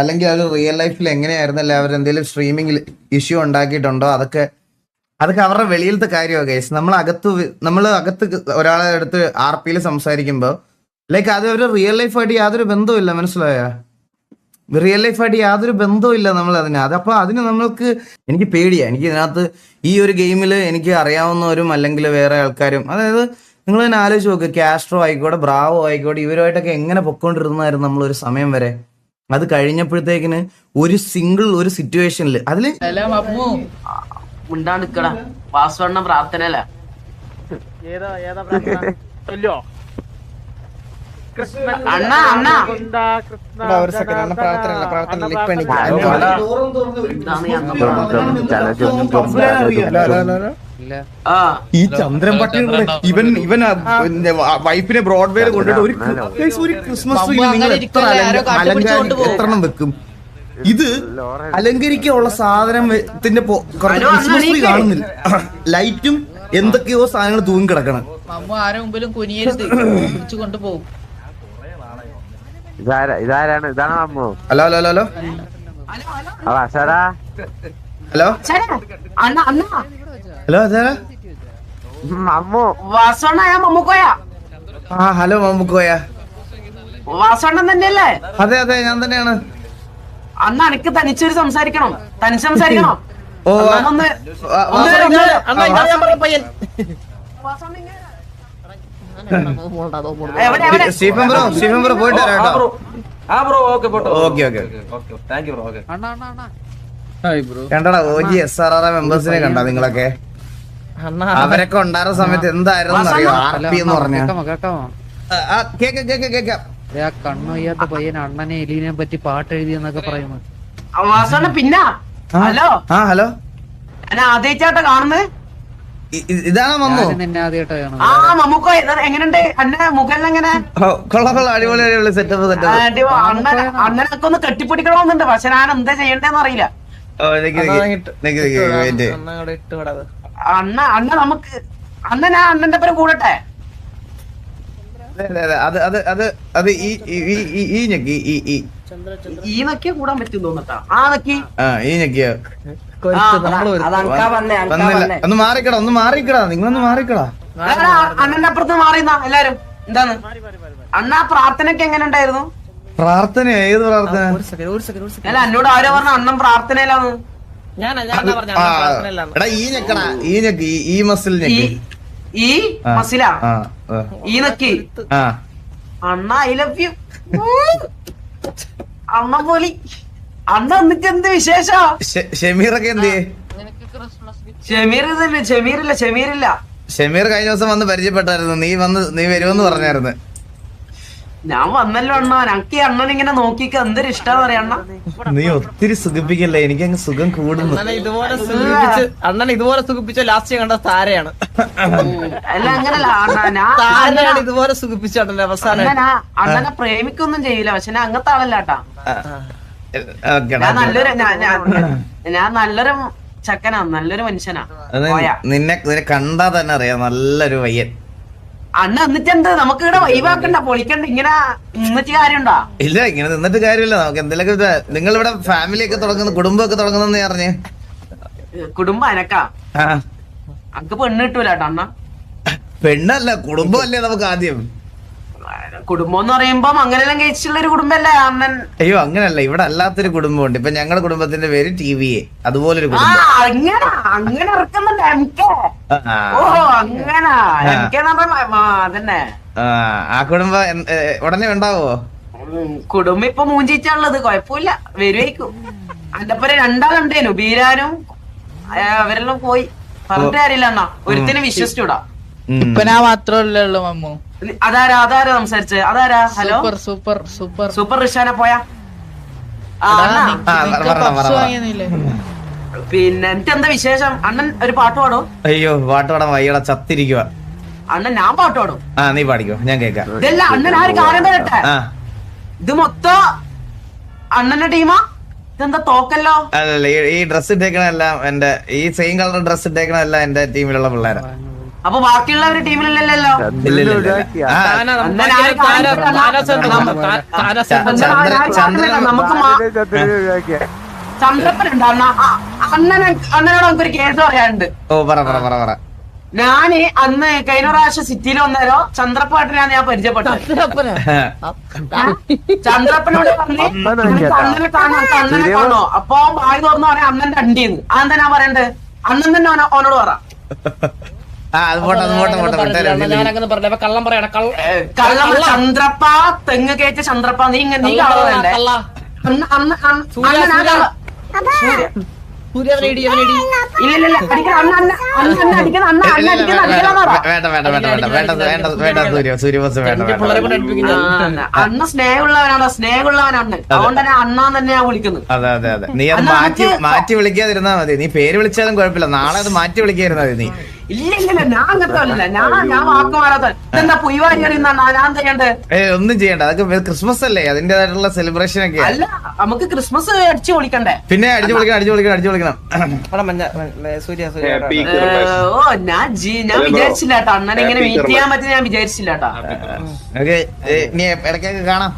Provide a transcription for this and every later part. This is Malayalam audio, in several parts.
അല്ലെങ്കിൽ അവർ റിയൽ ലൈഫിൽ എങ്ങനെയായിരുന്നല്ലേ അവർ എന്തെങ്കിലും സ്ട്രീമിംഗിൽ ഇഷ്യൂ ഉണ്ടാക്കിയിട്ടുണ്ടോ? അതൊക്കെ അതൊക്കെ അവരുടെ വെളിയിലത്തെ കാര്യമാണ് ഗൈസ് നമ്മൾ അകത്ത് നമ്മൾ അകത്ത് ഒരാളെ അടുത്ത് ആർ പിയിൽ സംസാരിക്കുമ്പോൾ ലൈക്ക് അത് ഒരു റിയൽ ലൈഫായിട്ട് യാതൊരു ബന്ധവുമില്ല മനസ്സിലായോ? റിയൽ ലൈഫായിട്ട് യാതൊരു ബന്ധവുമില്ല നമ്മൾ അതിന്. അപ്പൊ അതിന് നമ്മൾക്ക് എനിക്ക് പേടിയാണ് എനിക്ക് ഇതിനകത്ത് ഈ ഒരു ഗെയിമിൽ എനിക്ക് അറിയാവുന്നവരും അല്ലെങ്കിൽ വേറെ ആൾക്കാരും അതായത് നിങ്ങൾ തന്നെ ആലോചിച്ച് നോക്ക് കാസ്ട്രോ ആയിക്കോട്ടെ ബ്രാവോ ആയിക്കോട്ടെ ഇവരുമായിട്ടൊക്കെ എങ്ങനെ പൊക്കോണ്ടിരുന്നായിരുന്നു നമ്മൾ ഒരു സമയം വരെ? അത് കഴിഞ്ഞപ്പോഴത്തേക്കിന് ഒരു സിംഗിൾ ഒരു സിറ്റുവേഷനിൽ അതിൽ പാസ്വേഡിന പ്രാർത്ഥനയല്ല. അണ്ണ അണ്ണാ. ഒരു സെക്കൻഡ് അണ്ണ പ്രാർത്ഥന. അല്ല പ്രാർത്ഥന എനിക്ക് ഈ ആ. ഈ ചന്ദ്രൻ പട്ടിയുടെ ഇവൻ ഇവൻ വൈഫിനെ ബ്രോഡ്വേയിൽ കൊണ്ടിട്ട് ഒരു ഒരു ക്രിസ്മസ് ട്രീ നിങ്ങൾ എത്ര അലങ്ക- എത്രണ്ണം വെക്കും? ഇത് അലങ്കരിക്കാനുള്ള സാധനത്തിന്റെ ക്രിസ്മസ് ട്രീ കാണുന്നില്ല. ലൈറ്റും എന്തൊക്കെയോ സാധനങ്ങൾ തൂങ്ങി കിടക്കണം അമ്മ ആരെ മുമ്പിലും കുനിയരുത്. പിടിച്ചു കൊണ്ടുപോകും. ഇതാരാ ഇതാരാണ്? ഇതാണ് Ammu hello hello hello hello. Hello. Hello hello വാസവണ്ണ ഞാൻ മമ്മൂക്കോയ. ആ ഹലോ മമ്മുക്കോയ. വാസോണ്ണൻ തന്നെയല്ലേ? അതെ അതെ ഞാൻ തന്നെയാണ്. അന്ന് എനിക്ക് തനിച്ചൊരു സംസാരിക്കണം. തനിച്ച് സംസാരിക്കണം? ഓ അണ്ണാ ഒന്ന് സ്റ്റീഫൻ ബ്രോ സ്റ്റീഫൻ ബ്രോ പോയിട്ട് വരാം കേട്ടോ. ആ ബ്രോ ഓക്കെ പോട്ടോ. Okay okay thank you bro okay. അണ്ണാ അണ്ണാ അണ്ണാ. കണ്ടടാ ബ്രോ എസ് ആർ ആർ മെമ്പേഴ്സിനെ കണ്ടാ നിങ്ങളൊക്കെ? അവരൊക്കെ ഉണ്ടായിരുന്ന സമയത്ത് എന്തായിരുന്നു അറിയോ? ആർ പി എന്ന് പറഞ്ഞ. കേക്കാമോ കേക്കാമോ കേക്ക കേക്ക കേക്കാം ആ കണ്ണു വയ്യാത്ത പയ്യൻ അണ്ണനെ എലീനെ പറ്റി പാട്ട് എഴുതിയെന്നൊക്കെ പറയുന്നു. വാസവണ്ണ പിന്നെ? ഹലോ? ആ ഹലോ? ഞാൻ ആദ്യമായിട്ടാ കാണുന്നത്? ഇതാണോ മമ്മു? ആ മമ്മൂക്കോ എങ്ങനെയുണ്ട് അന്നെ മുഖെല്ലാം എങ്ങനെ? ഓ, കൊള്ളാം കൊള്ളാം. അടിപൊളി അടിപൊളി സെറ്റപ്പ് ആ, സെറ്റപ്പ് അടി അണ്ണൻ അണ്ണനൊക്കെ ഒന്ന് കെട്ടിപ്പിടിക്കണമെന്നുണ്ട് പക്ഷെ ഞാൻ എന്താ ചെയ്യണ്ടെന്ന് അറിയില്ല. അണ്ണ അണ്ണ നമുക്ക് അണ്ണ ഞാൻ അണ്ണന്റെ പേര് കൂടട്ടെ? അത് അത് അത്. അത് ഈ ഈ- ഈ- ഈ- ഈ ഞെക്കി ഈ ഈ. ഈ നക്കിയ കൂടാൻ പറ്റും തോന്നട്ടാ ആ നക്കി. ആ ഈ ഞെക്കിയോ. ഒന്ന് മാറിക്കടാ ഒന്ന് മാറിക്കടാ നിങ്ങളൊന്ന് മാറിക്കടാ. എടാ, അണ്ണന്റെ അപ്പുറത്ത് മാറിയുന്ന എല്ലാരും. എന്താണ്? അണ്ണ പ്രാർത്ഥനയൊക്കെ എങ്ങനെ ഉണ്ടായിരുന്നു? പ്രാർത്ഥന ഏത് പ്രാർത്ഥന? അല്ല എന്നോട് ആരോ പറഞ്ഞ അണ്ണൻ പ്രാർത്ഥനയിലാന്ന്. എടാ ഈ ഞെക്കടാ ഈ ഞെക്ക് ഈ- മസിൽ ഞെക്ക്. ഈ മസില ഈ നക്കി അണ്ണ ഐ ലവ് യു അണ്ണ പോലി. അണ്ണ എന്നിട്ട് എന്ത് വിശേഷം? ഷെമീറൊക്കെ എന്ത്? ഷമീർ ഇതല്ലേ ഷമീറില്ല ഷമീറില്ല. ഷമീർ കഴിഞ്ഞ ദിവസം വന്ന് പരിചയപ്പെട്ടായിരുന്നു. നീ വന്ന് നീ വരുമെന്ന് പറഞ്ഞായിരുന്നു. ഞാൻ വന്നല്ലോ അണ്ണ. ഞങ്ങക്ക് ഈ അണ്ണൻ ഇങ്ങനെ നോക്കിക്ക്. എന്തൊരു ഇഷ്ടാന്ന് പറയാ അണ്ണ. നീ ഒത്തിരി സുഖിപ്പിക്കല്ലേ? എനിക്ക് അങ്ങ് സുഖം കൂടുന്നു. അണ്ണനെ ഇതുപോലെ സുഖിപ്പിച്ച് അണ്ണൻ ഇതുപോലെ സുഖിപ്പിച്ച ലാസ്റ്റ് കണ്ട താരയാണ്. അല്ല താരയാണ് ഇതുപോലെ സുഖിപ്പിച്ച അവസാനം. അണ്ണനാ പ്രേമിക്കൊന്നും ചെയ്യില്ല. പക്ഷെ ഞാൻ അങ്ങനത്തെ ആളല്ലാട്ടാ. ഞാൻ നല്ലൊരു ഞാൻ- നല്ലൊരു ചക്കനാ. നല്ലൊരു മനുഷ്യനാ. നിന്നെ നിന്നെ കണ്ടാ തന്നെ അറിയാം. നല്ലൊരു പയ്യൻ. അണ്ണ എന്നിട്ട് എന്ത് നമുക്ക് ഇവിടെ വൈവാക്കണ്ട പൊളിക്കണ്ട ഇങ്ങനെ നിന്നിട്ട് കാര്യമുണ്ടോ? ഇല്ല ഇങ്ങനെ നിന്നിട്ട് കാര്യമില്ല. നമുക്ക് എന്തെങ്കിലും നിങ്ങൾ ഇവിടെ ഫാമിലി ഒക്കെ തുടങ്ങുന്നു കുടുംബമൊക്കെ തുടങ്ങുന്നെന്ന് പറഞ്ഞു. കുടുംബം അനക്കാ. അനക്ക് പെണ്ണ് കിട്ടൂല കേട്ടോ അണ്ണ പെണ്ണല്ല കുടുംബമല്ലേ നമുക്ക് ആദ്യം. കുടുംബം എന്ന് പറയുമ്പോ അങ്ങനെല്ലാം കഴിച്ചിട്ടുള്ള ഒരു കുടുംബല്ല അണ്ണൻ. അയ്യോ അങ്ങനല്ല. ഇവിടെ അല്ലാത്തൊരു കുടുംബമുണ്ട്. ഇപ്പൊ ഞങ്ങളുടെ കുടുംബത്തിന്റെ പേര് ടി വി എ. അതുപോലൊരു ആ കുടുംബം. അങ്ങനെ അങ്ങനെ ഇറക്കുന്നുണ്ട് എം ആ, ഓ അങ്ങനെ. അതന്നെ. ആ, കുടുംബം ഉടനെ ഉണ്ടാവോ? കുടുംബം ഇപ്പൊ മൂഞ്ചിച്ചുള്ളത് കൊഴപ്പില്ല വരുവായിരിക്കും. എന്റെ ഒപ്പം രണ്ടാളുണ്ടേനു. ബീരാനും അവരെല്ലാം പോയി. പറഞ്ഞിട്ട് കാര്യമില്ല എന്നാ ഒരുത്തിനെ വിശ്വസിച്ചൂടാ. ഇപ്പൊ ഞാൻ മാത്രമല്ലേ ഉള്ളു മമ്മു. അതാരാ അതാരാ സംസാരിച്ച്? അതാരാ? Hello? Super super super. Super Rishana പോയാ? പിന്നെ എനിക്ക് എന്താ വിശേഷം? അണ്ണൻ ഒരു പാട്ട് പാടോ? അയ്യോ പാട്ട് പാടാൻ വയ്യട ചത്തിരിക്കുക അണ്ണൻ ഞാൻ പാട്ട് പാടും. ആ നീ പാടിക്കോ ഞാൻ കേക്കാം ഇതല്ല അണ്ണൻ ആര് കാര്യം തരട്ടെ ഇത് മൊത്തം അണ്ണന്റെ ടീമാ? ഇതെന്താ തോക്കല്ലോ? അല്ലല്ല ഈ- ഈ ഡ്രസ് ഇട്ടേക്കണെല്ലാം എന്റെ ഈ സെയിം കളർ ഡ്രസ് ഇട്ടേക്കണെല്ലാം എന്റെ ടീമിലുള്ള പിള്ളേരാ. അപ്പൊ ബാക്കിയുള്ളവര് ടീമിലില്ലല്ലോ? അണ്ണൻ നമുക്ക് മാ- ചന്ദ്രപ്പൻ ഉണ്ട് അണ്ണ അ- അണ്ണന് അണ്ണനോട് നമുക്കൊരു കേസ് പറയാനുണ്ട്. ഓ പറ പറ പറ പറ. ഞാൻ അന്ന് കഴിഞ്ഞ പ്രാവശ്യം സിറ്റിയിൽ വന്നാലോ ചന്ദ്രപ്പാട്ടിനാണ് ഞാൻ പരിചയപ്പെട്ടത്. ചന്ദ്രപ്പനോട് പറഞ്ഞു "നിനക്ക് അണ്ണനെ കാണോ അണ്ണനെ കാണോ? അപ്പൊ അവൻ വായി തുറന്നു പറയാം അന്നന്റെ അണ്ടിന്ന് അതെന്താ ഞാൻ പറയണ്ടേ? അണ്ണൻ തന്നെ ഓനോട് പറ. ഞാനങ്ങനെ പറഞ്ഞ അപ്പൊ കള്ളം പറയണ കള്ള ചന്ദ്രപ്പ തെങ്ങ് കയറ്റ ചന്ദ്രപ്പ നീ ഇങ്ങനെ നീ അണ്ണ സ്നേഹമുള്ളവനാണ്? സ്നേഹമുള്ളവനാണ്. അതുകൊണ്ട് തന്നെ അണ്ണാൻ തന്നെയാ വിളിക്കുന്നത് അതെ അതെ അതെ. നീ അത് മാറ്റി മാറ്റി വിളിക്കാതിരുന്നാ മതി. നീ പേര് വിളിച്ചാലും കുഴപ്പമില്ല. നാളെ അത് മാറ്റി വിളിക്കാതിരുന്നാ മതി നീ. ഇല്ല ഞാൻ അങ്ങനത്തെ അല്ല ഞാൻ ഞാൻ വാക്ക് മാറാത്ത ഇതെന്താ പുയ്വാരി ഞാൻ ചെയ്യണ്ടേ? ഒന്നും ചെയ്യണ്ട. അതൊക്കെ ക്രിസ്മസ് അല്ലേ? അതിന്റേതായിട്ടുള്ള സെലിബ്രേഷൻ ഒക്കെ. അല്ല നമുക്ക് ക്രിസ്മസ് അടിച്ചു പൊളിക്കണ്ടേ? പിന്നെ അടിച്ചു വിളിക്കണം അടിച്ചു വിളിക്കണം അടിച്ചു വിളിക്കണം മഞ്ഞ സൂര്യ സൂര്യ ഓ ഞാൻ ജി ഞാൻ വിചാരിച്ചില്ല കേട്ടോ. അണ്ണനെ ഇങ്ങനെ മീറ്റ് ചെയ്യാൻ പറ്റി ഞാൻ വിചാരിച്ചില്ല കേട്ടോ. ഓക്കെ നീ ഇടയ്ക്കൊക്കെ കാണാം.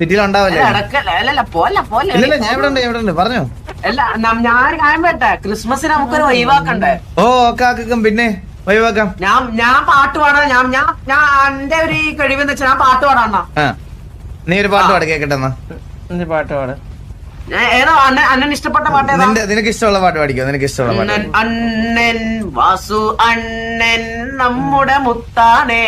സിറ്റിയിലുണ്ടാവില്ല ഉണ്ടാവല്ലേ ഇടക്കല്ല അല്ലല്ല പോലെ പോലെ ഇല്ല ഞാൻ ഇവിടെ ഉണ്ട് ഇവിടെ ഉണ്ട്. പറഞ്ഞോ. അല്ല നം- ഞാൻ കാര്യം പറ്റേ ക്രിസ്മസിന് നമുക്കൊരു ഒഴിവാക്കണ്ടേ? ഓ ആക്കാം പിന്നെ ഒഴിവാക്കാം. ഞാൻ ഞാൻ പാട്ട് പാടാ ഞാൻ ഞാൻ ഞാൻ എന്റെ ഒരു കഴിവെന്ന് വെച്ചാൽ ഞാൻ പാട്ട് പാടാണ്ണ ആ. നീ ഒരു പാട്ട് പാട് കേക്കട്ടെ എന്നാ. പാട്ട് പാട്. ഞാൻ ഏതോ അണ്ണൻ അണ്ണൻ ഇഷ്ടപ്പെട്ട പാട്ട് ഏതാ? നിന്റെ നിനക്ക് ഇഷ്ടമുള്ള പാട്ട് പാടിക്കോ? നിനക്ക് ഇഷ്ടമുള്ള പാട്ട് അണ്ണൻ വാസു അണ്ണൻ നമ്മുടെ മുത്താണേ.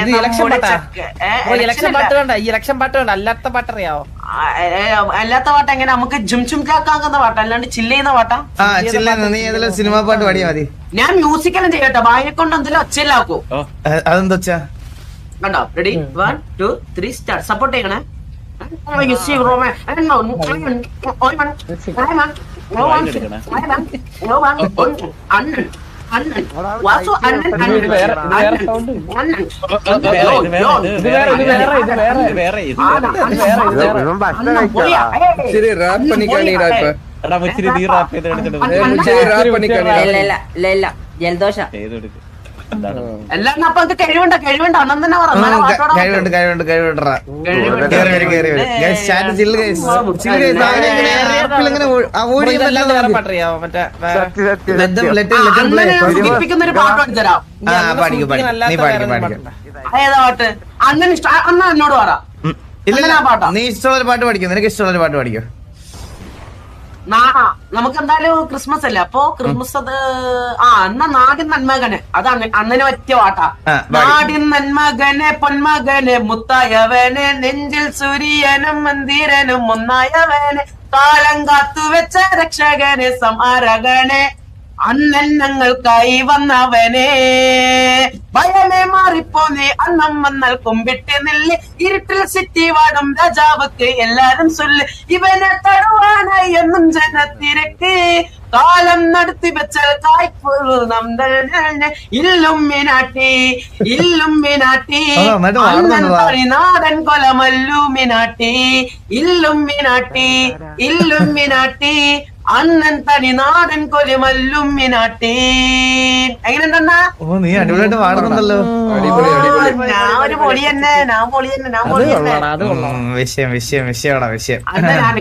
ഇത് ഇലക്ഷൻ നമ്മുടെ പാട്ടാ? ചക്ക- ഏ, ഓ election ഇലക്ഷൻ അല്ല. പാട്ട് വേണ്ട. ഈ ഇലക്ഷൻ പാട്ട് വേണ്ട. അല്ലാത്ത പാട്ട് അറിയാവോ ആ, ഏ, ഏ, അല്ലാത്ത പാട്ട് എങ്ങനെ നമുക്ക് ജും ചും കാക്കാക്കുന്ന പാട്ട്. അല്ലാണ്ട് ചില്ല ചെയ്യുന്ന പാട്ടാ? ആ ചില്ല നീ ഏതെങ്കിലും സിനിമാ പാട്ട് പാടിയാ മതി. ഞാൻ മ്യൂസിക്കലും ചെയ്യട്ടെ. വായനെ കൊണ്ട് എന്തെങ്കിലും ഒച്ചയിലാക്കൂ. അതെന്താ കണ്ടോ? Ready one two three start support ചെയ്യണേ. ต้องไปหยุดซีกโรมาไอ้มันหนุนไอ้มันโอ้ยมันไอ้มันโอ้ยมันไอ้มันโอ้ยมันอันอัน വാസു അണ്ണൻ അണ്ണൻ ജലദോഷം എല്ലാം അപ്പൊ ഇത് കഴിവുണ്ട് കഴിവുണ്ട്. തന്നെ കഴിവുണ്ട് കഴിവുണ്ട് കഴിവുണ്ടറാ. അണ്ണനെ ഇഷ്ടം എന്നോട് പറ. ഇല്ല? നീ ഇഷ്ടമുള്ള ഒരു പാട്ട് പാടിക്കോ നിനക്ക് ഇഷ്ടമുള്ള ഒരു പാട്ട് പാടിക്കോ നാ- നമുക്ക് എന്തായാലും ക്രിസ്മസ് അല്ലേ? അപ്പോ ക്രിസ്മസ് അത് ആ അന്ന നാടിൻ നന്മകനെ. അത് അന്നന് പറ്റിയ പാട്ടാ. നാടിൻ നന്മകനെ പൊന്മകനെ മുത്തായവനെ നെഞ്ചിൽ സൂര്യനും മന്ദിരനും ഒന്നായവനെ കാലം കാത്തുവെച്ച രക്ഷകനെ സമാരകനെ അണ്ണൻ ഞങ്ങൾക്കായി വന്നവനെ. ഭയമേ മാറിപ്പോന്നെ. അന്നം വന്നാൽ കുമ്പിട്ട് നെല്ല്. ഇരുട്ടിൽ സിറ്റി വാടും രാജാവക്ക് എല്ലാരും ചൊല്ല് ഇവനെ തടുവാനായി എന്നും ജനത്തിരക്ക്. കാലം നടത്തി വെച്ച നമ്മ ഇല്ലും മിനാട്ടി. ഇല്ലും മിനാട്ടി ഇല്ലും മിനാട്ടി. അണ്ണൻ തനി നാടൻ കൊലിമല്ലും മിനാട്ടി. എങ്ങനെയുണ്ടെന്നാ? ഓ നീ അടിപൊളിയായിട്ട് പാടുന്നുണ്ടല്ലോ. അടിപൊളി അടിപൊളി. ഞാൻ ഒരു പൊളി തന്നെ ഞാൻ പൊളി തന്നെ ഞാൻ പൊളി തന്നെ. വിഷയം വിഷയം വിഷയമാടാ വിഷയം.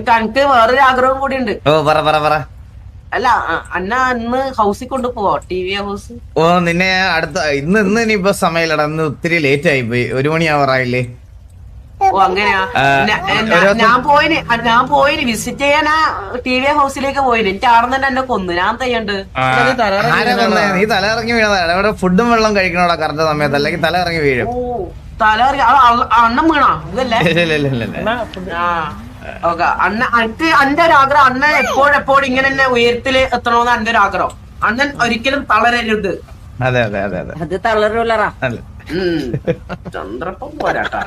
കണക്ക് വേറൊരു ആഗ്രഹം കൂടി ഉണ്ട്. ഓ പറ പറ പറ. അല്ല അന്ന ഇന്ന് ഹൗസിൽ കൊണ്ടുപോവോ ടി വി ഹൗസ്? ഓ നിന്നെ അടുത്ത ഇന്ന് ഇന്ന് ഇനിയിപ്പോ സമയമില്ലടാ. ഇന്ന് ഒത്തിരി ലേറ്റ് ആയി പോയി. ഒരു മണി ആവറായില്ലേ ഓ അങ്ങനെയാ? ഞാൻ പോയിന് ഞാൻ പോയിന് വിസിറ്റ് ചെയ്യാൻ ആ ടി വി ഹൗസിലേക്ക് പോയിന്. എനിക്ക് തന്നെ എന്നെ കൊന്നു. ഞാൻ തയ്യണ്ട് നീ തല ഇറങ്ങി വീണതാണ് അവിടെ ഫുഡും വെള്ളം കഴിക്കണോടാ കറക്റ്റ് സമയത്ത്. അല്ലെങ്കിൽ തല ഇറങ്ങി വീഴും തല ഇറങ്ങി അണ്ണം വീണാ? ഇതല്ലേ? ഇല്ല, ഇല്ല, ഇല്ല, ഇല്ല, ഇല്ല. ആ ഓക്കെ. അണ്ണ എനിക്ക് എന്റെ ഒരു ആഗ്രഹം അണ്ണൻ എപ്പോഴെപ്പോഴും ഇങ്ങനെ തന്നെ ഉയരത്തിൽ എത്തണമെന്ന് എന്റെ ഒരു ആഗ്രഹം. അണ്ണൻ ഒരിക്കലും തളരരുത്. അതെ അതെ അതെ അതെ. അത് തളരൂലറാ. ചന്ദ്രപ്പം പോരാട്ടാ.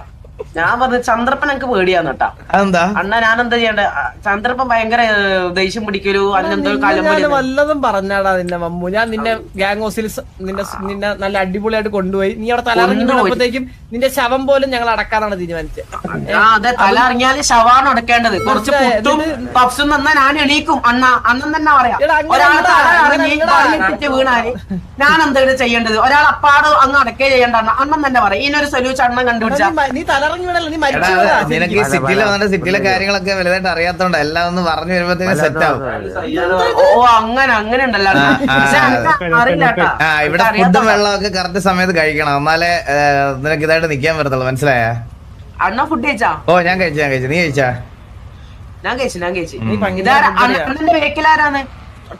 ഞാൻ പറഞ്ഞു ചന്ദ്രപ്പൻ എനിക്ക് പേടിയാന്ന് കേട്ടാ. അതെന്താ? അണ്ണ ഞാൻ എന്താ ചെയ്യണ്ടേ ചന്ദ്രപ്പൻ ഭയങ്കര ദേഷ്യം പിടിക്കലു അന്നെന്തോ വല്ലതും പറഞ്ഞാടാ നിന്നെ മമ്മു. ഞാൻ നിന്നെ ഗാങ് ഹൗസിൽ നിന്റെ നിന്നെ നിന്നെ നല്ല അടിപൊളിയായിട്ട് കൊണ്ടുപോയി. നീ അവിടെ കൊണ്ടുപോയി. നിന്റെ ശവം പോലും ഞങ്ങൾ അടക്കാനാണ് തീരുമാനിച്ചത് ആ അതെ തല ഇറങ്ങിയാൽ ശവാണ് അടക്കേണ്ടത്. കുറച്ച്? പുട്ടും പപ്സും തന്നാ ഞാൻ എണീക്കും. അണ്ണ അന്നും തന്നെ പറയാം ഒരാൾ തല ഇറങ്ങി വീണാൽ ഞാൻ എന്താണ് ചെയ്യേണ്ടത്? ഒരാൾ അപ്പാട് അങ്ങ് അടക്കേ ചെയ്യേണ്ട അണ്ണ. അണ്ണൻ തന്നെ പറയാം ഇതിനൊരു സൊല്യൂഷൻ അണ്ണൻ കണ്ടുപിടിച്ച. മ- നീ. നിനക്ക് ഈ സിറ്റിയിൽ വന്നിട്ട് സിറ്റിയിലെ കാര്യങ്ങളൊക്കെ വലുതായിട്ട് അറിയാത്തോണ്ട് എല്ലാം ഒന്ന് പറഞ്ഞു വരുമ്പോഴത്തേക്ക് സെറ്റ് ആവും. ഓ അങ്ങനെ അങ്ങനെ ഉണ്ടല്ലോ. ആ, ഇവിടെ ഫുഡും വെള്ളമൊക്കെ കറക്റ്റ് സമയത്ത് കഴിക്കണം. എന്നാലേ നിനക്ക് ഇതായിട്ട് നിക്കാൻ പറ്റത്തുള്ളൂ. മനസ്സിലായ? അണ്ണ ഫുഡ് കഴിച്ചാ? ഓ ഞാൻ കഴിച്ചു ഞാൻ കഴിച്ചു. നീ കഴിച്ചാ? ഞാൻ കഴിച്ചു ഞാൻ കഴിച്ചു. അണ്ണന്റെ വേക്കിലാരാണ്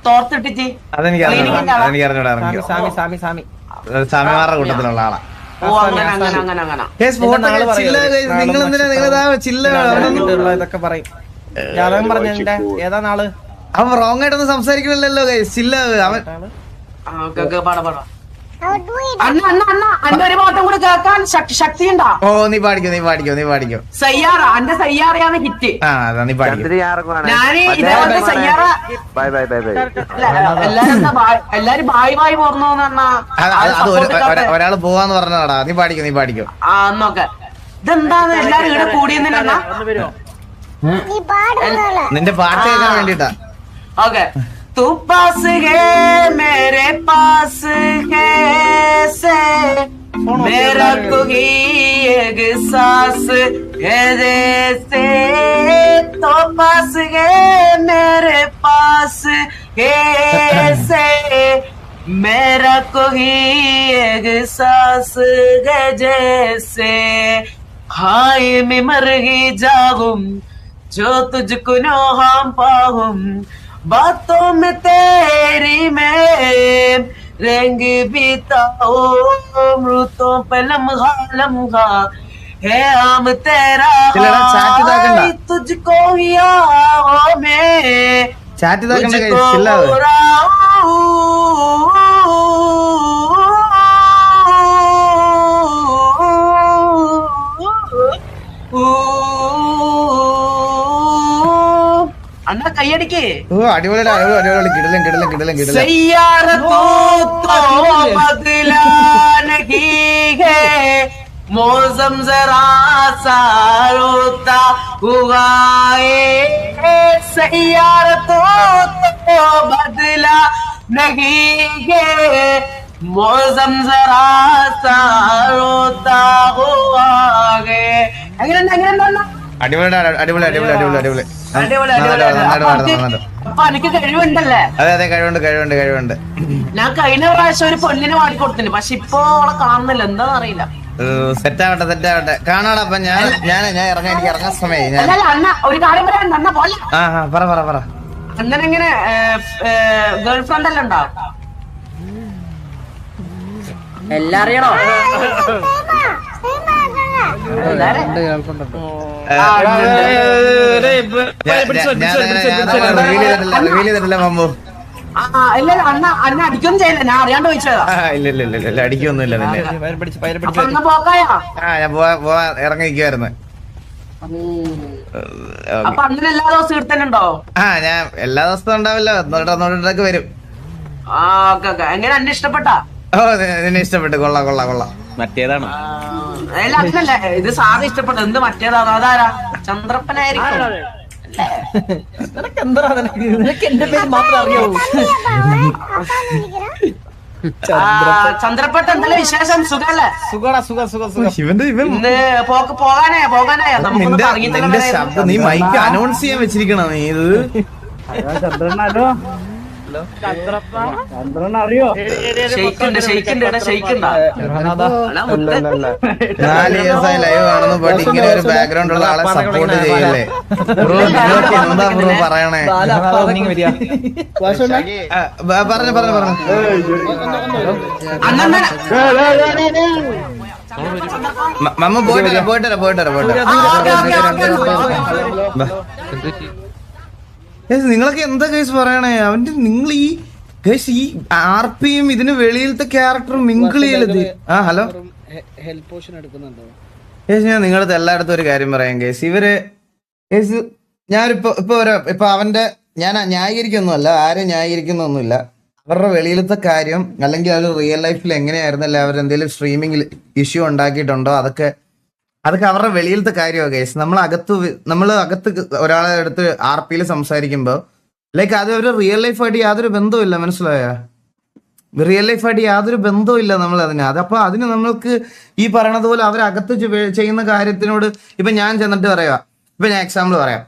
തോർത്തിട്ടിട്ട് അതെനിക്ക് അറിഞ്ഞൂടാ സ്വാമി സ്വാമി അതെനിക്ക് അറിഞ്ഞൂടാ സാമി അറിഞ്ഞു സാമി സാമി സാമി സ്വാമിമാരുടെ കൂട്ടത്തിലുള്ള ആളാ. ഇതൊക്കെ പറയും. ജാതകം പറഞ്ഞ നിന്റെ ഏതാ നാൾ? അവൻ റോങ് ആയിട്ടൊന്നും സംസാരിക്കണില്ലല്ലോ ചില്ല അവൻ പാടാ, പാടാ. ഓ നീ പാടിക്കോ നീ പാടിക്കോ നീ പാടിക്കോ. സയ്യാറ അന്റെ സയ്യാറയാണ് ഹിറ്റ്. ആ അതാ നീ പാടിക്കോ. ചന്ദ്രി ആർക്കുമാണ് ഞാൻ ഇതേപോലത്തെ Saiyaara bye bye bye bye. എല്ലാരും എല്ലാരും ബായ് ബായ് പോർന്നു അത് ഒരാൾ പോവാന്ന് പറഞ്ഞതാടാ. നീ പാടിക്കോ നീ പാടിക്കോ. ആ നോക്കെ. ഇതെന്താണ് എല്ലാരും ഇവിടെ കൂടിയെന്നില്ല നിന്റെ പാട്ട് കേൾക്കാൻ വേണ്ടിട്ടാ. ओके तू पास है मेरे पास है से मेरा कोई एक सांस है जैसे। तो पास है मेरे पास है से मेरा कोई एक सांस है जैसे। हाय मैं मर ही जाऊँ जो तुझको नो हम पाऊँ। बातों में तेरी में रंग बीताओ तो मृतों पर लम्हा लम्हा है आम तेरा तुझको ही आओ मैं तुझको അണ്ണ കൈയടിക്കേ ഓ അടിപൊളിയുടെ അടിപൊളി അടിപൊളി കിടലും കിടലും കിടലും കിടലും सैयार तो तो बदला नहीं है मौसम जरा सा रोता हुआ है सैयार तो तो बदला नहीं है मौसम जरा सा रोता हुआ है എങ്ങനെയുണ്ട് എങ്ങനെയുണ്ട് അടിപൊളിയുടെ അടിപൊളി അടിപൊളി അടിപൊളി അടിപൊളി. അടിപൊളി അതെ അതെ കഴിവുണ്ട് കഴിവുണ്ട് കഴിവുണ്ട്. ഞാൻ കഴിഞ്ഞ പ്രാവശ്യം ഒരു പൊന്നിനെ വാടി കൊടുത്തിന് പക്ഷെ ഇപ്പൊ അവളെ കാണുന്നില്ല. എന്താന്ന് അറിയില്ല. സെറ്റ് ആവട്ടെ സെറ്റ് ആവട്ടെ കാണാടാ അപ്പൊ ഞാൻ ഞാൻ ഞാൻ ഇറങ്ങാൻ എനിക്ക് ഇറങ്ങാൻ സമയം ഞാൻ. ഒരു കാര്യം പറയാൻ ആ പറ പറ പറ. അന്നനെങ്ങനെ എങ്ങനെ ഗേൾ ഫ്രണ്ട് അല്ല ഉണ്ടോ എല്ലാം അറിയണോ. മമ്മു ആ, ആ, ഇല്ല ഇല്ല, അണ്ണ അണ്ണ അടിക്കൊന്നും ചെയ്യില്ല. ഞാൻ അറിയാണ്ട് ചോദിച്ചതാ ആ ഇല്ല ഇല്ല ഇല്ല ഇല്ല അടിക്കൊന്നുമില്ല നിന്നെ. ആ ഞാൻ പോവാ പോവാ അപ്പൊ അണ്ണൻ എല്ലാ ദിവസവും ആ ഞാൻ എല്ലാ ദിവസവും ഉണ്ടാവില്ല. ഒന്നോട്ട് ഒന്നോട്ടൊക്കെ വരും. ആ ഓക്കെ ഓക്കെ. എങ്ങനെ അന്നെ ഇഷ്ടപ്പെട്ടാ? ഓ നിന്നെ ഇഷ്ടപ്പെട്ടു. കൊള്ളാം കൊള്ളാം കൊള്ളാം. മറ്റേതാണ്? അല്ല അങ്ങനല്ലേ ഇത് സാറ് ഇഷ്ടപ്പെട്ടു എന്ത് മറ്റേതാണ്? അതാരാ? ചന്ദ്രപ്പനായിരിക്കും. നിനക്ക് എന്താ നിനക്ക് എന്റെ പേര് മാത്രം അറിയാവൂ. ആ, ചന്ദ്രപ്പട്ട് എന്തെല്ലാം വിശേഷം സുഖല്ലേ? സുഖടാ സുഖം സുഖം സുഖ. ഇവന്റെ ഇവൻ ഇന്ന് പോക്ക് പോകാനേ പോകാനേ. നമുക്കൊന്ന് നിന്റെ ശബ്ദം നീ മൈക്ക് അനൗൺസ് ചെയ്യാൻ വെച്ചിരിക്കണോ നീ ഇത്. ഷെയ്ക്കുണ്ട് അല്ല, മുത്ത്. നാല് ദിവസമായി ലൈവ് കാണുന്നു ബട്ട് ഇങ്ങനെ ഒരു ബാക്ക്ഗ്രൗണ്ട് ഉള്ള ആളെ സപ്പോർട്ട് ചെയ്യല്ലേ? ബ്രോ നിങ്ങൾക്ക് എന്താ ബ്രോ പറയണേ? പറഞ്ഞു പറഞ്ഞു പറഞ്ഞു. മമ്മ പോയിട്ട് പോയിട്ട് പോയിട്ട് പോയിട്ട് നിങ്ങളൊക്കെ എന്താ കേസ് പറയണേ? അവന്റെ നിങ്ങൾ ഈ കേസ് ഈ ആർ പിയും ഇതിന് വെളിയിലത്തെ ക്യാരക്ടറും മിങ്കിൾ ചെയ്യലത് ആ ഹലോ ഹെൽപ്പ് പോഷൻ എടുക്കുന്നുണ്ടോ? കേസ് ഞാൻ നിങ്ങളുടെ എല്ലായിടത്തും ഒരു കാര്യം പറയാം കേസ് ഇവർ കേസ് ഞാനിപ്പോ ഇപ്പൊ ഒരു ഇപ്പൊ അവന്റെ ഞാൻ ന്യായീകരിക്കൊന്നുമല്ല ആരും ന്യായീകരിക്കുന്നൊന്നുമില്ല അവരുടെ വെളിയിലത്തെ കാര്യം അല്ലെങ്കിൽ അവർ റിയൽ ലൈഫിൽ എങ്ങനെയായിരുന്നല്ലേ അവർ എന്തെങ്കിലും സ്ട്രീമിംഗിൽ ഇഷ്യൂ ഉണ്ടാക്കിയിട്ടുണ്ടോ? അതൊക്കെ അതൊക്കെ അവരുടെ വെളിയിലത്തെ കാര്യമാണ് കേസ് നമ്മൾ അകത്ത് നമ്മൾ അകത്ത് ഒരാളെ അടുത്ത് ആർ പിയിൽ സംസാരിക്കുമ്പോൾ ലൈക്ക് അത് ഒരു റിയൽ ലൈഫായിട്ട് യാതൊരു ബന്ധവുമില്ല മനസ്സിലായോ? റിയൽ ലൈഫായിട്ട് യാതൊരു ബന്ധവുമില്ല നമ്മൾ അതിന്. അതപ്പോൾ അതിന് നമ്മൾക്ക് ഈ പറയണത് പോലെ അവരകത്ത് ചെയ്യുന്ന കാര്യത്തിനോട് ഇപ്പൊ ഞാൻ ചെന്നിട്ട് പറയാ. ഇപ്പൊ ഞാൻ എക്സാമ്പിൾ പറയാം.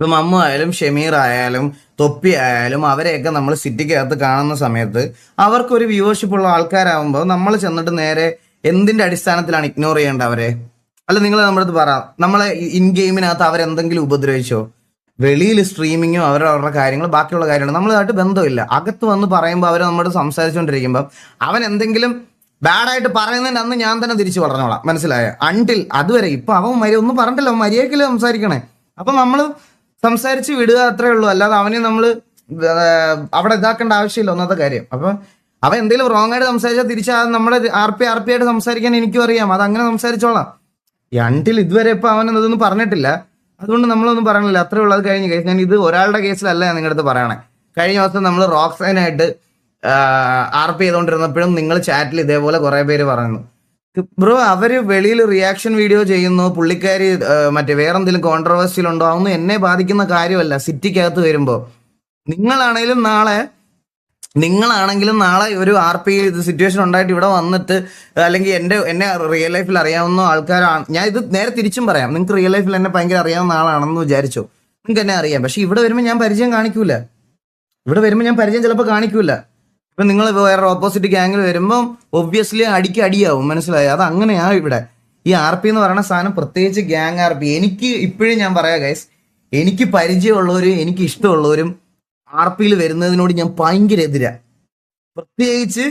ഇപ്പൊ മമ്മ ആയാലും ഷമീർ ആയാലും തൊപ്പി ആയാലും അവരെയൊക്കെ നമ്മൾ സിറ്റിക്കകത്ത് കാണുന്ന സമയത്ത് അവർക്കൊരു വ്യൂവർഷിപ്പ് ഉള്ള ആൾക്കാരാകുമ്പോൾ നമ്മൾ ചെന്നിട്ട് നേരെ എന്തിന്റെ അടിസ്ഥാനത്തിലാണ് ഇഗ്നോർ ചെയ്യേണ്ട അവരെ? അല്ല നിങ്ങൾ നമ്മുടെ അടുത്ത് പറ. നമ്മളെ ഇൻ ഗെയിമിനകത്ത് അവരെന്തെങ്കിലും ഉപദ്രവിച്ചോ? വെളിയിൽ സ്ട്രീമിങ്ങും അവരുടെ കാര്യങ്ങൾ ബാക്കിയുള്ള കാര്യങ്ങൾ നമ്മളായിട്ട് ബന്ധമില്ല. അകത്ത് വന്ന് പറയുമ്പോൾ അവർ നമ്മുടെ സംസാരിച്ചുകൊണ്ടിരിക്കുമ്പോൾ അവൻ എന്തെങ്കിലും ബാഡായിട്ട് പറയുന്നതിന്റെ അന്ന് ഞാൻ തന്നെ തിരിച്ചു പറഞ്ഞോളാം. മനസ്സിലായ? അണ്ടിൽ അതുവരെ. ഇപ്പം അവൻ മര്യ ഒന്നും പറഞ്ഞിട്ടില്ല. അവൻ മര്യാദക്കില്ല സംസാരിക്കണേ. അപ്പം നമ്മൾ സംസാരിച്ച് വിടുക അത്രേ ഉള്ളൂ. അല്ലാതെ അവനെ നമ്മൾ അവിടെ ഇതാക്കേണ്ട ആവശ്യമില്ല. ഒന്നാമത്തെ കാര്യം. അപ്പം അവൻ എന്തെങ്കിലും റോങ് ആയിട്ട് സംസാരിച്ചാൽ തിരിച്ച് നമ്മുടെ ആർ പി ആർ പി ആയിട്ട് സംസാരിക്കാൻ എനിക്കും അറിയാം. അത് അങ്ങനെ സംസാരിച്ചോളാം. ഈ ഇതുവരെ ഇപ്പൊ അവൻ അതൊന്നും പറഞ്ഞിട്ടില്ല. അതുകൊണ്ട് നമ്മളൊന്നും പറയണില്ല. അത്രേ ഉള്ളത് കഴിഞ്ഞ കേസ് ഞാൻ ഇത് ഒരാളുടെ കേസിലല്ല ഞാൻ നിങ്ങളുടെ അടുത്ത് പറയണേ. കഴിഞ്ഞ ദിവസം നമ്മൾ റോക്സൈനായിട്ട് ആർപ്പ് ചെയ്തുകൊണ്ടിരുന്നപ്പോഴും നിങ്ങൾ ചാറ്റിൽ ഇതേപോലെ കുറെ പേര് പറയുന്നു. ബ്രോ അവർ വെളിയിൽ റിയാക്ഷൻ വീഡിയോ ചെയ്യുന്നു. പുള്ളിക്കാരി മറ്റേ വേറെന്തെങ്കിലും കോൺട്രവേഴ്സിയിലുണ്ടോ അതൊന്നും എന്നെ ബാധിക്കുന്ന കാര്യമല്ല. സിറ്റിക്കകത്ത് വരുമ്പോ. നിങ്ങളാണേലും നാളെ നിങ്ങളാണെങ്കിലും നാളെ ഒരു ആർ പി സിറ്റുവേഷൻ ഉണ്ടായിട്ട് ഇവിടെ വന്നിട്ട് അല്ലെങ്കിൽ എന്റെ എന്നെ റിയൽ ലൈഫിൽ അറിയാവുന്ന ആൾക്കാരാണ്. ഞാൻ ഇത് നേരെ തിരിച്ചും പറയാം. നിങ്ങൾക്ക് റിയൽ ലൈഫിൽ എന്നെ ഭയങ്കര അറിയാവുന്ന ആളാണെന്ന് വിചാരിച്ചോ? നിങ്ങൾക്ക് എന്നെ അറിയാം. പക്ഷെ ഇവിടെ വരുമ്പോൾ ഞാൻ പരിചയം കാണിക്കൂല. ഇവിടെ വരുമ്പോൾ ഞാൻ പരിചയം ചിലപ്പോൾ കാണിക്കൂല. ഇപ്പം നിങ്ങൾ വേറെ ഓപ്പോസിറ്റ് ഗ്യാങ്ങിൽ വരുമ്പം ഒബ്വിയസ്ലി അടിക്ക് അടിയാവും മനസ്സിലായി? അത് അങ്ങനെയാണ് ഇവിടെ. ഈ ആർ പി എന്ന് പറയുന്ന സാധനം പ്രത്യേകിച്ച് ഗ്യാങ് ആർ പി. എനിക്ക് ഇപ്പോഴും ഞാൻ പറയാം ഗൈസ് എനിക്ക് പരിചയമുള്ളവരും എനിക്ക് ഇഷ്ടമുള്ളവരും ആർ പിയിൽ വരുന്നതിനോട് ഞാൻ ഭയങ്കര എതിരാണ് പ്രത്യേകിച്ച്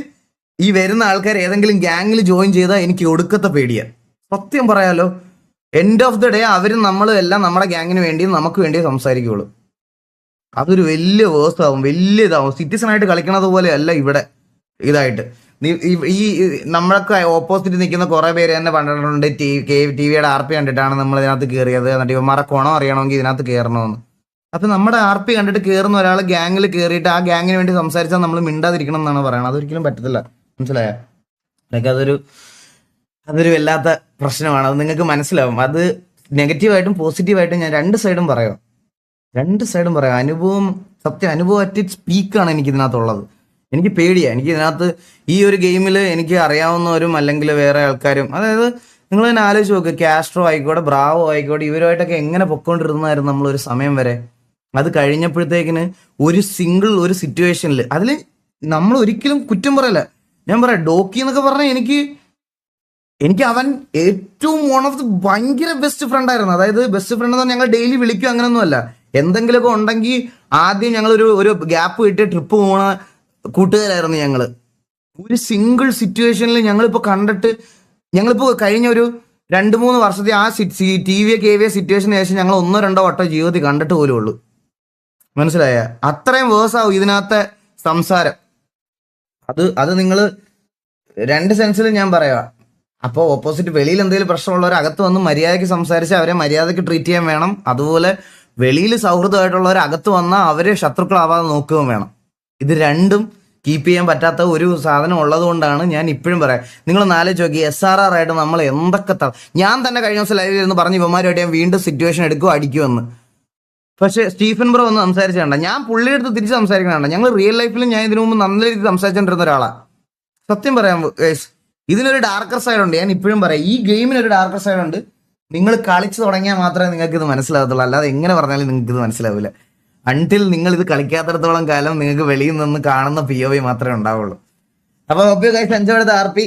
ഈ വരുന്ന ആൾക്കാർ ഏതെങ്കിലും ഗ്യാങ്ങിൽ ജോയിൻ ചെയ്താൽ എനിക്ക് ഒടുക്കത്തെ പേടിയാണ് സത്യം പറയാലോ എൻഡ് ഓഫ് ദി ഡേ അവർ നമ്മൾ എല്ലാം നമ്മുടെ ഗ്യാങ്ങിന് വേണ്ടിയും നമുക്ക് വേണ്ടിയും സംസാരിക്കുള്ളൂ. അതൊരു വലിയ വേഴ്സ് ആവും വലിയ ഇതാവും. സിറ്റിസൺ ആയിട്ട് കളിക്കണത് പോലെ അല്ല ഇവിടെ ഇതായിട്ട്. ഈ നമ്മളൊക്കെ ഓപ്പോസിറ്റ് നിൽക്കുന്ന കുറേ പേര് തന്നെ പണ്ടിട്ടുണ്ട് ടി ടി വിയുടെ ആർ പി കണ്ടിട്ടാണ് നമ്മൾ ഇതിനകത്ത് കയറിയത് എന്നിട്ട് ഇവന്മാരെ കുണം അറിയണമെങ്കിൽ ഇതിനകത്ത് കയറണമെന്ന് അപ്പൊ നമ്മുടെ ആർ പി കണ്ടിട്ട് കയറുന്ന ഒരാൾ ഗ്യാങ്ങിൽ കയറിയിട്ട് ആ ഗ്യാങ്ങിന് വേണ്ടി സംസാരിച്ചാൽ നമ്മൾ മിണ്ടാതിരിക്കണം എന്നാണ് പറയുന്നത് അതൊരിക്കലും പറ്റത്തില്ല. മനസ്സിലായ? അതൊക്കെ അതൊരു അതൊരു വല്ലാത്ത പ്രശ്നമാണ്. അത് നിങ്ങൾക്ക് മനസ്സിലാവും. അത് നെഗറ്റീവായിട്ടും പോസിറ്റീവായിട്ടും ഞാൻ രണ്ട് സൈഡും പറയാം. രണ്ട് സൈഡും പറയാം. അനുഭവം സത്യം അനുഭവം അറ്റ് സ്പീക്കാണ് പീക്കാണ് എനിക്ക് ഇതിനകത്തുള്ളത് എനിക്ക് പേടിയാണ് എനിക്ക് ഇതിനകത്ത് ഈ ഒരു ഗെയിമിൽ എനിക്ക് അറിയാവുന്നവരും അല്ലെങ്കിൽ വേറെ ആൾക്കാരും അതായത് നിങ്ങൾ തന്നെ ആലോചിച്ച് നോക്ക്. കാസ്ട്രോ ആയിക്കോട്ടെ ബ്രാവോ ആയിക്കോട്ടെ ഇവരുമായിട്ടൊക്കെ എങ്ങനെ പൊക്കോണ്ടിരുന്നായിരുന്നു നമ്മൾ ഒരു സമയം വരെ? അത് കഴിഞ്ഞപ്പോഴത്തേക്കിന് ഒരു സിംഗിൾ ഒരു സിറ്റുവേഷനിൽ അതിൽ നമ്മൾ ഒരിക്കലും കുറ്റം പറയല്ല. ഞാൻ പറയാം ഡോക്കി എന്നൊക്കെ പറഞ്ഞാൽ എനിക്ക് എനിക്ക് അവൻ ഏറ്റവും വൺ ഓഫ് ദി ഭയങ്കര ബെസ്റ്റ് ഫ്രണ്ട് ആയിരുന്നു. അതായത് ബെസ്റ്റ് ഫ്രണ്ട് എന്ന് ഞങ്ങൾ ഡെയിലി വിളിക്കും അങ്ങനെയൊന്നുമല്ല എന്തെങ്കിലുമൊക്കെ ഉണ്ടെങ്കിൽ ആദ്യം ഞങ്ങൾ ഒരു ഒരു ഗ്യാപ്പ് കിട്ടി ട്രിപ്പ് പോണ കൂട്ടുകാരായിരുന്നു ഞങ്ങൾ ഒരു സിംഗിൾ സിറ്റുവേഷനിൽ ഞങ്ങളിപ്പോൾ കണ്ടിട്ട് ഞങ്ങളിപ്പോൾ കഴിഞ്ഞ ഒരു രണ്ട് മൂന്ന് വർഷത്തെ ആ ടി വി കെ വി സിറ്റുവേഷന് ശേഷം ഞങ്ങൾ ഒന്നോ രണ്ടോ വട്ടം ജീവിതത്തിൽ കണ്ടിട്ട് പോലും ഉള്ളൂ മനസ്സിലായ? അത്രയും വേഴ്സാവും ഇതിനകത്തെ സംസാരം. അത് അത് നിങ്ങൾ രണ്ട് സെൻസിൽ ഞാൻ പറയാം. അപ്പോൾ ഓപ്പോസിറ്റ് വെളിയിൽ എന്തെങ്കിലും പ്രശ്നമുള്ളവർ അകത്ത് വന്ന് മര്യാദയ്ക്ക് സംസാരിച്ച് അവരെ മര്യാദയ്ക്ക് ട്രീറ്റ് ചെയ്യാൻ വേണം. അതുപോലെ വെളിയിൽ സൗഹൃദമായിട്ടുള്ളവർ അകത്ത് വന്നാൽ അവരെ ശത്രുക്കളാവാതെ നോക്കുകയും വേണം. ഇത് രണ്ടും കീപ്പ് ചെയ്യാൻ പറ്റാത്ത ഒരു സാധനം ഉള്ളതുകൊണ്ടാണ് ഞാൻ ഇപ്പോഴും പറയാം. നിങ്ങൾ നാലോചിച്ച് നോക്കി എസ് ആർ ആർ ആയിട്ട് നമ്മൾ എന്തൊക്കെ ഞാൻ തന്നെ കഴിഞ്ഞ ദിവസം ലൈവിൽ ഇരുന്ന് പറഞ്ഞ് ഇവന്മാരുമായിട്ട് ഞാൻ വീണ്ടും സിറ്റുവേഷൻ എടുക്കും അടിക്കുമെന്ന് പക്ഷെ സ്റ്റീഫൻ ബ്രോ ഒന്ന് സംസാരിച്ചേണ്ട ഞാൻ പുള്ളിയുടെ അടുത്ത് തിരിച്ച് സംസാരിക്കണണ്ട ഞങ്ങൾ റിയൽ ലൈഫിലും ഞാൻ ഇതിനു മുമ്പ് നല്ല രീതിയിൽ സംസാരിച്ചുകൊണ്ടിരുന്ന ഒരാളാണ് സത്യം പറയാം. ഇതിനൊരു ഡാർക്കർ സൈഡ് ഉണ്ട്. ഞാൻ ഇപ്പോഴും പറയാം ഈ ഗെയിമിന് ഒരു ഡാർക്കർ സൈഡ് ഉണ്ട്. നിങ്ങൾ കളിച്ചു തുടങ്ങിയാൽ മാത്രമേ നിങ്ങൾക്ക് ഇത് മനസ്സിലാകത്തുള്ളൂ. അല്ലാതെ എങ്ങനെ പറഞ്ഞാലും നിങ്ങൾക്ക് ഇത് മനസ്സിലാവില്ല. അൺടിൽ നിങ്ങൾ ഇത് കളിക്കാത്തടത്തോളം കാലം നിങ്ങൾക്ക് വെളിയിൽ നിന്ന് കാണുന്ന പി ഒ വി മാത്രമേ ഉണ്ടാവുള്ളൂ. അപ്പൊ ഗൈസ് അഞ്ചോടത്ത് ആർ പി